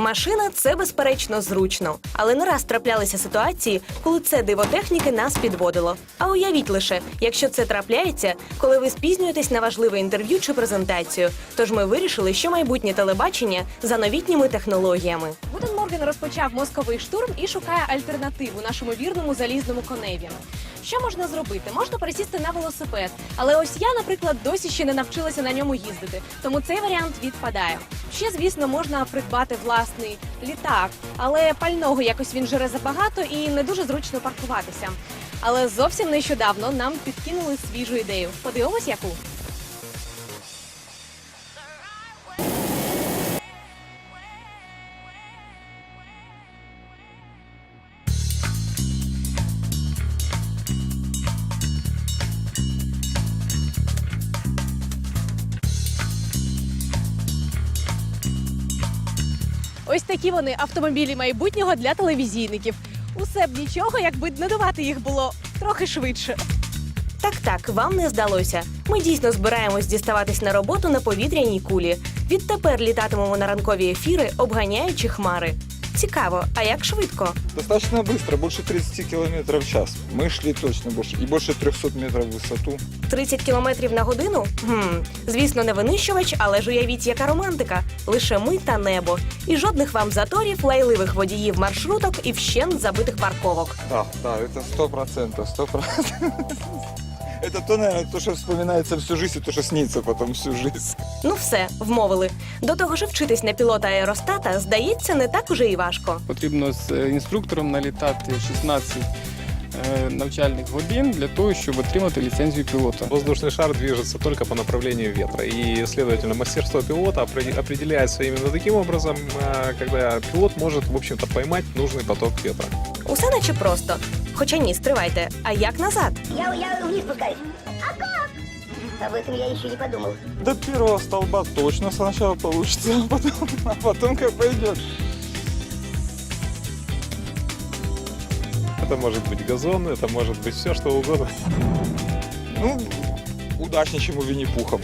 Машина це безперечно зручно, але не раз траплялися ситуації, коли це диво техніки нас підводило. А уявіть лише, якщо це трапляється, коли ви спізнюєтесь на важливе інтерв'ю чи презентацію. Тож ми вирішили, що майбутнє телебачення за новітніми технологіями. Гутен Морген розпочав мозковий штурм і шукає альтернативу нашому вірному залізному коневі. Що можна зробити? Можна пересісти на велосипед, але ось я, наприклад, досі ще не навчилася на ньому їздити, тому цей варіант відпадає. Ще, звісно, можна придбати власний літак, але пального якось він жере забагато і не дуже зручно паркуватися. Але зовсім нещодавно нам підкинули свіжу ідею. Подивимось, яку. Ось такі вони автомобілі майбутнього для телевізійників. Усе б нічого, якби надавати їх було трохи швидше. Так, так, вам не здалося. Ми дійсно збираємось діставатись на роботу на повітряній кулі. Відтепер літатимемо на ранкові ефіри, обганяючи хмари. Цікаво, а як швидко? Достаточно быстро, больше 30 км в час. Мы шли точно больше. И больше 300 метров в высоту. 30 кілометрів на годину? Хм, звісно, не винищувач, але ж уявіть, яка романтика. Лише ми та небо. І жодних вам заторів, лайливих водіїв маршруток і вщент забитих парковок. Да, да, это сто процентов, сто процентов. Это то, наверное, то, что вспоминается всю жизнь, и то, что снится потом всю жизнь. Ну все, вмовили. До того ж, вчитись на пілота аеростата, здається, не так уже і важко. Потрібно з е, інструктором налітати 16 е, навчальних годин для того, щоб отримати ліцензію пілота. Воздушный шар движется только по направлению ветра, и, следовательно, мастерство пилота опре- определяется именно таким образом, э, когда пилот может, в общем-то, поймать нужный поток ветра. Усе наче просто. Хоча ні, стривайте. А як назад? Я, я вниз спускаюсь. А как? Об этом я еще не подумал. До первого столба точно сначала получится, а потом, а потом как пойдет. Это может быть газон, это может быть все, что угодно. Ну, удачнее, чем у Винни-Пуха.